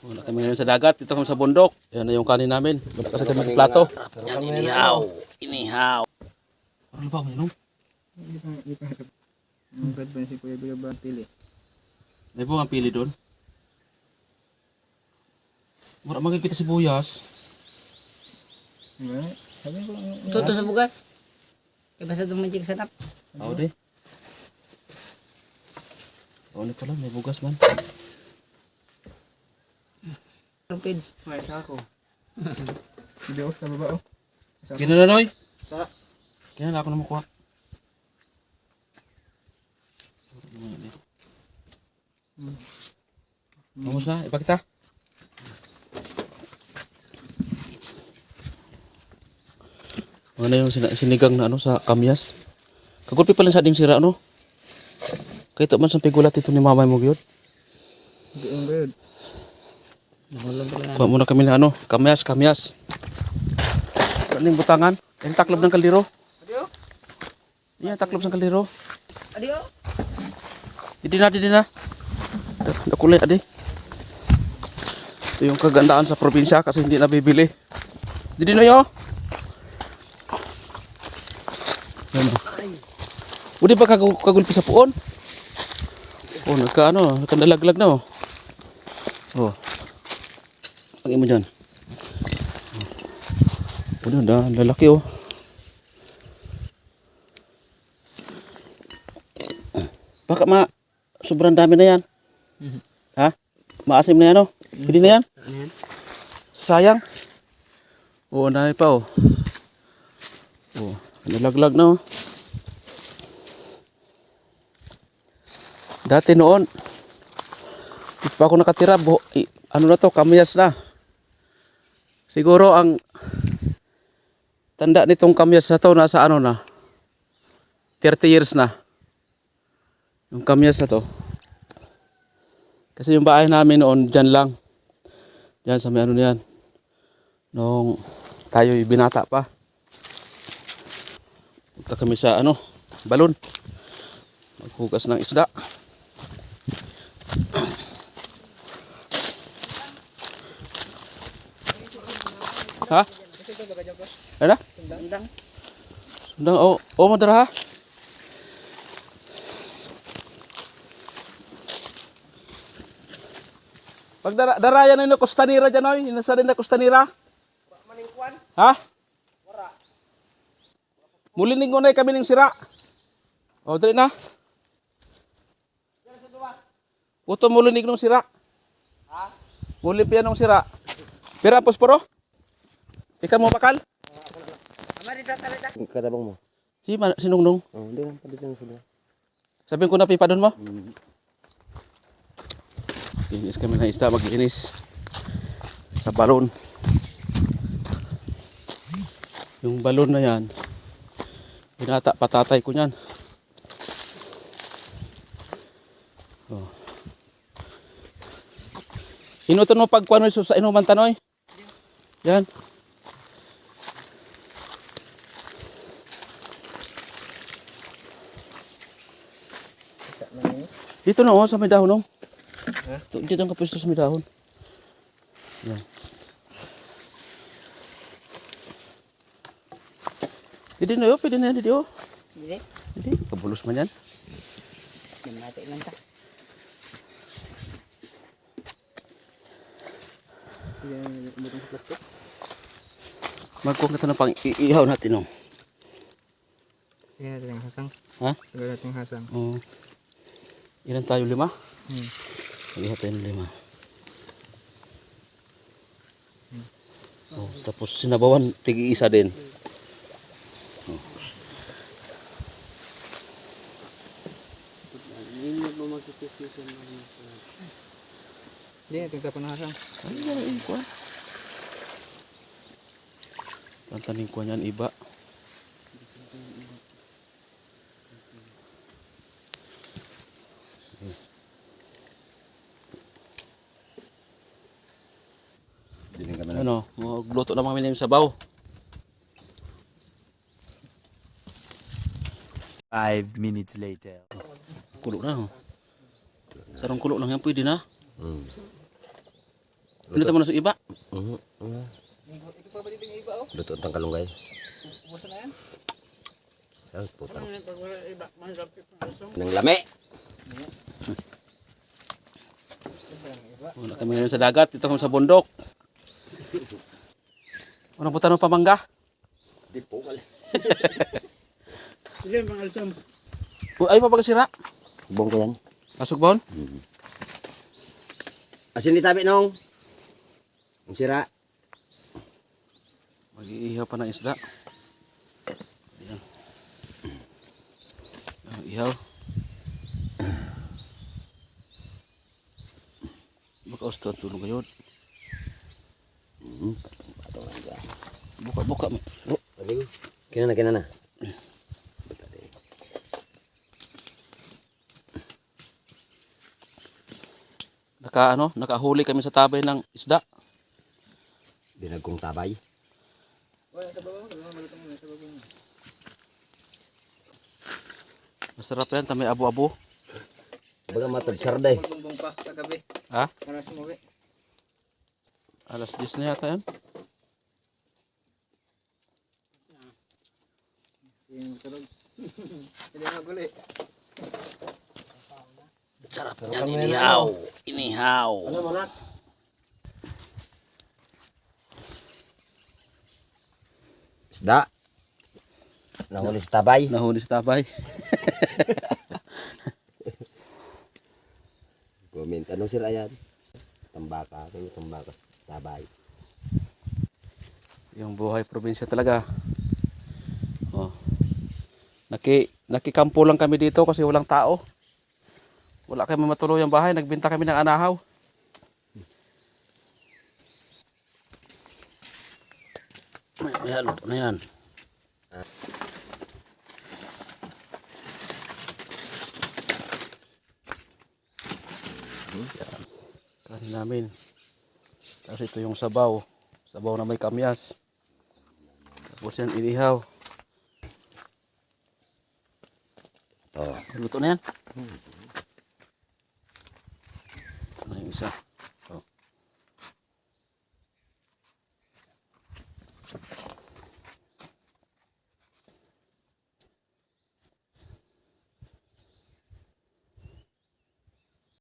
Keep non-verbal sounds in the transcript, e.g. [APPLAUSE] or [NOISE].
Wala kami ngayon sa dagat, dito kami sa bundok. Yan na yung kanin namin. Wala kasi kami ng plato. Yan, inihaw. Inihaw. Ano ba, uminom? Ang gad ba si Kuya Bila ba pili? May po ang pili doon. Wala magkikita si Buyas. Ang- Tuto sa bugas. Kaya basta dumanjig sanap. Oo, di. Oo, pala. May bugas man. Rupid. May sa ako. Hindi oh, sa baba oh. Kinananoy? Sa. Kailan ako na makuha? Vamos na, ipakita. Ano yung sinigang na ano sa kamyas? Kagulpi pala sa ding sira ano? Kaya ito man sa pigulat ito ni mamay mo gyud. Hindi ang gad. Nahulog ko lang. Kuha muna kami na ano, kamyas, kamyas. Kaning butangan, yung taklob ng kaldero. Adio? Iya, taklob ng kaldero. Adio? Hindi na, hindi na. Nakulay, adi. Ito yung kagandaan sa probinsya kasi hindi nabibili. Hindi na yo. Udi pa kagul kagulpi sa puon? Oh, nagka ano, nagkandalaglag na oh. Oh. Pagin mo dyan. Oh, Udi, da, lalaki oh. Baka ma sobrang dami na yan. Ha? Maasim na yan oh. Pwede na yan? Ano yan? Sayang. Oo, nahay pa oh. Oh, nalaglag na oh. Dati noon, di pa ako nakatira, buho, ano na to, kamyas na. Siguro ang tanda nitong kamyas na to, nasa ano na, 30 years na. Yung kamyas na to. Kasi yung bahay namin noon, dyan lang. Dyan sa may ano yan. Nung tayo binata pa. Punta kami sa ano, balon. Maghugas ng isda. Ha? Ano? Sundang. Sundang, oh, oh, madara ha? Pag dara, darayan na Costanera dyan, oy. Nasa rin na Costanera. Ha? Mulining ngunay kami ng sira. O, dali na. Puto mulinig ng sira. Ha? Mulip yan ng sira. Pira, posporo? Ikaw mo bakal? Talita. Katabang mo. Si, man, sinungnong. Oh, hindi lang pala dyan sila. Sabihin ko na pipa doon mo. Inis kami ng isda, mag-inis. Sa balon. Yung balon na yan, binata, patatay ko yan. Oh. Inutan mo pag kuano sa inuman tanoy? Yan. Dito na oh, sa may dahon oh. Ito, dito ang kapwesto sa may dahon. Yan. Pwede na yun, pwede na yan, dito oh. Hindi. Hindi, kabulos man yan. Namati lang ta. Magkuha ka ng pang iihaw natin oh. Yan natin yung hasang. Ha? Tagal natin hasang. Oh. Ilan tayo? Lima? Hmm. Mag-ihaw tayo lima. Oh, tapos sinabawan, tigi-isa din. Hindi, natin tapon ng hasang. Ano ba yung kuwan? Tantaning kuwan yan, iba. Diling kami Ano, magluto na kami ng sabaw. Five minutes later. Kulo na. Oh. Sarong kulo lang yan, pwede na. Mm. Pinutan mo na sa iba. Ah. Ikaw pa ba dito yung iba oh? Luto ang kalunggay. Buwasan na yan. Ay, putang. Nang lami. Wala kami ngayon sa dagat. Dito kami sa bundok. Unang putan ng pamangga. Di po kali. Sige mga lusong. Oh, Ay, papagasira. Bong ko yan. Pasok ba? Asin di tabi nong. Ang sira. Mag-iihaw pa ng isda. Ayan. Ang ihaw. Baka usto tulog ngayon. Mhm. Lang dyan. Buka, buka. mo. Oh, sabi ko. Kina na, kina na. Naka, ano, nakahuli kami sa tabay ng isda. Dinag kong tabay. Masarap yan, tamay abo-abo. Baga matag sarday. Kagabi. Ha? Alas 10 na yata yan. Yung tulog. Hindi na guli. Sarap yan, inihaw. Inihaw. Ano mo nak? Isda. Nanguli sa tabay. Nahuli sa tabay. [LAUGHS] Comment. Ano sira yan? Tambaka. Ano yung tambaka? Tabay. Yung buhay probinsya talaga. Oh. Naki, nakikampo lang kami dito kasi walang tao. Wala kami matuluyang bahay. Nagbenta kami ng anahaw. May, may halo na yan. Yan. Kanin namin. Tapos ito yung sabaw. Sabaw na may kamyas. Tapos yan inihaw. Oh. Luto na yan. Ito na yung isa.